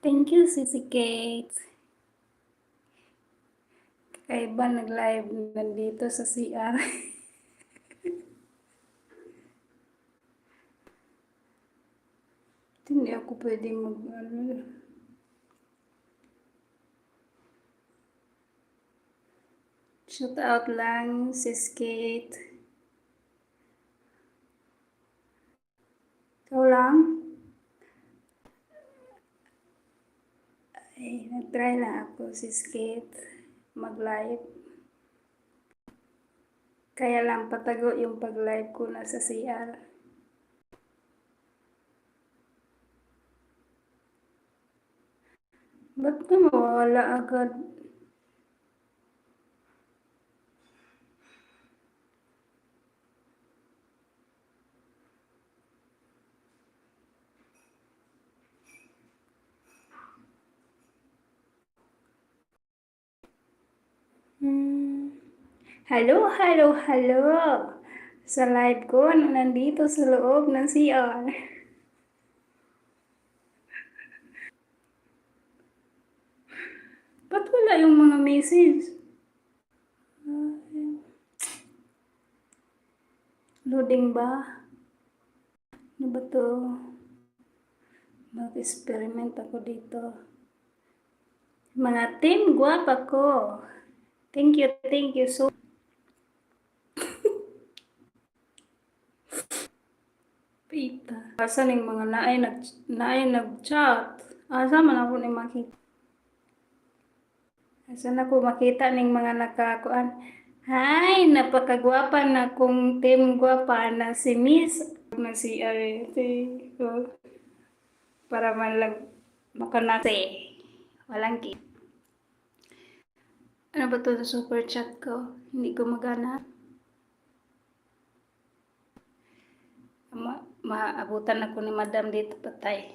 Thank you, Sissy Kate. Kakaiba nag-live nandito sa CR. Hindi ako pwede mag... Ano, shout out lang, Sis Kate. Ikaw lang? Ay, nag-try lang ako, Sis Kate, mag-live. Kaya lang patago yung pag-live ko na sa CR. Ba't ka mawala agad? Hello, hello, hello! Sa live ko, nandito sa loob ng CR. Ba't wala yung mga message? Loading ba? Ano ba to? Mag-experiment ako dito. Mga team, guwapa ko. Thank you, thank you so Pita. Asa ning mga naay nag naay nag-chat. Asa man ako ni makita. Asa na ko makita ning mga nakakuan. Hi, napakagwapa na kong team gwapa na si Miss na si Arete. ko. Para man lang makanase. Walang ki. Ano ba to super chat ko? Hindi ko magana. Ma maabutan ako ni Madam dito patay.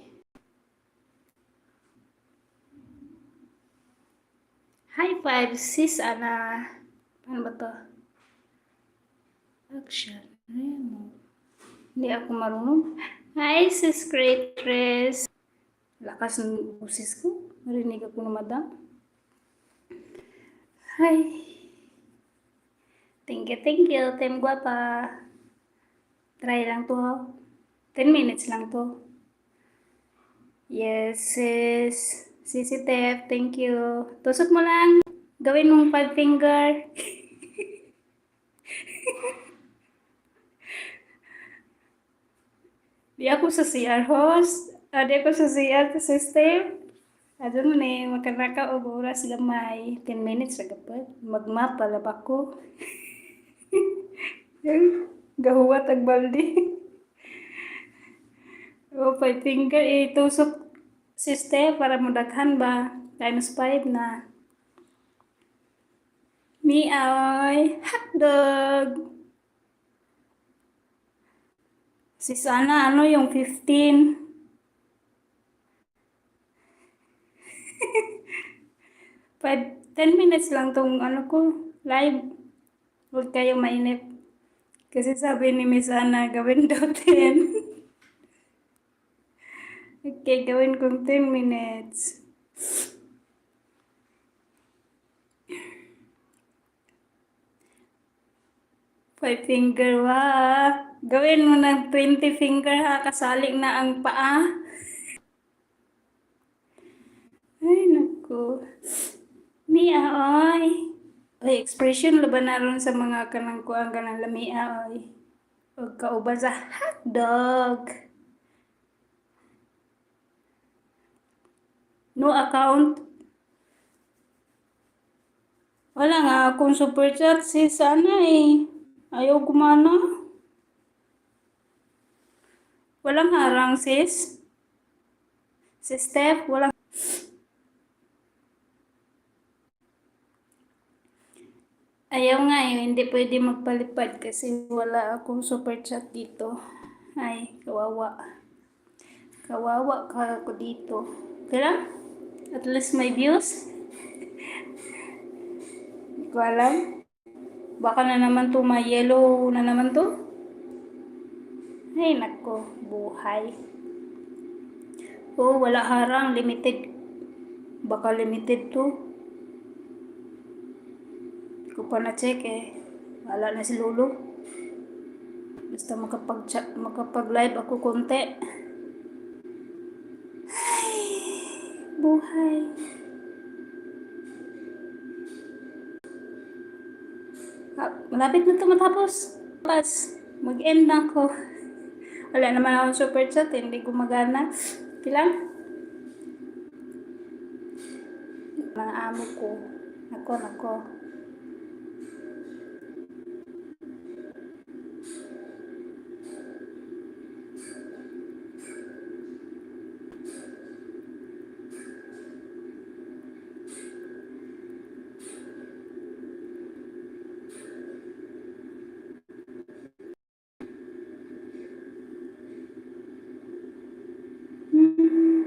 High five, sis Ana. Paano ba to? Action. Remove. Hindi ako marunong. Hi, sis Creatress. Lakas ng busis ko. Marinig ako ng Madam. Hi. Thank you, thank you. Team Guapa. Try lang to. 10 minutes lang to. Yes, sis. Sisi Tef, thank you. Tusok mo lang. Gawin mong five finger. Di ako sa CR host. Ah, di ako sa CR system. Adun mo ni makanaka og oras gamay. 10 minutes ra gapad. Magmap pala pa ko. Gahuwat ag baldi. o five finger itusok Siste, para mudaghan ba? Times 5 na. Miaoy, hotdog. Si Sana, ano yung 15? Five, 10 minutes lang tong ano ko, live. Huwag kayo mainip. Kasi sabi ni Miss Ana, gawin daw 10. Okay, gawin kong 10 minutes. Five finger, wa. Gawin mo ng 20 finger ha, kasali na ang paa. Ay, naku. Mia, oy. Ay, expression laban na ron sa mga kanang kuang kanang lamia, oy. Huwag kauban sa hotdog. No account. Wala nga akong super chat si sana eh. Ayaw gumana. Walang harang sis. Si Steph, walang Ayaw nga eh, hindi pwede magpalipad kasi wala akong super chat dito. Ay, kawawa. Kawawa ka ako dito. Kaya, at least may views. Hindi ko alam. Baka na naman to, may yellow na naman to. Ay, nako, buhay. Oh, wala harang, limited Baka limited to. Hindi ko pa na-check eh. Wala na si Lolo. Basta makapag makapag-live ako konti. Ay, buhay. Ah, malapit na ito matapos. Pas, mag-end na ako. Wala naman ako super chat, hindi gumagana. Kilang? Mga amo ko. Nako, nako.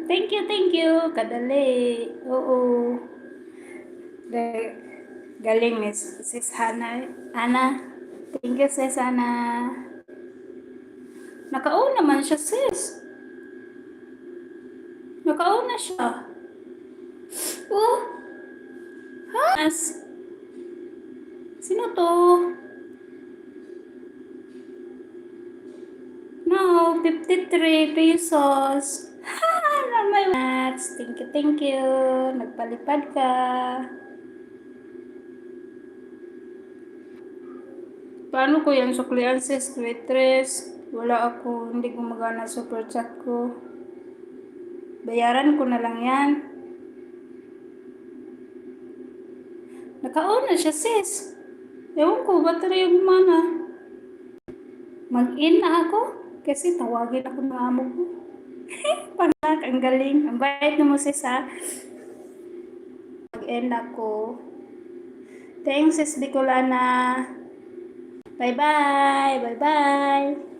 Thank you, thank you. Kadali. Oo. The, galing ni Sis Hana. Ana. Thank you, Sis Hana. Nakaon naman siya, sis. Nakaon na siya. Oh. Ha? As. Sino to? No, 53 pesos. Thank you, thank you. Nagpalipad ka. Paano ko yan suklian sis? Waitress. Wala ako. Hindi gumagana super chat ko. Bayaran ko na lang yan. Naka-on na siya sis. Ewan ko, battery yung mana. Mag-in na ako. Kasi tawagin ako ng amo ko. Panak, ang galing. Ang bait na mo sis ha. Mag-end ako. Thanks sis Bicolana. Bye-bye. Bye-bye.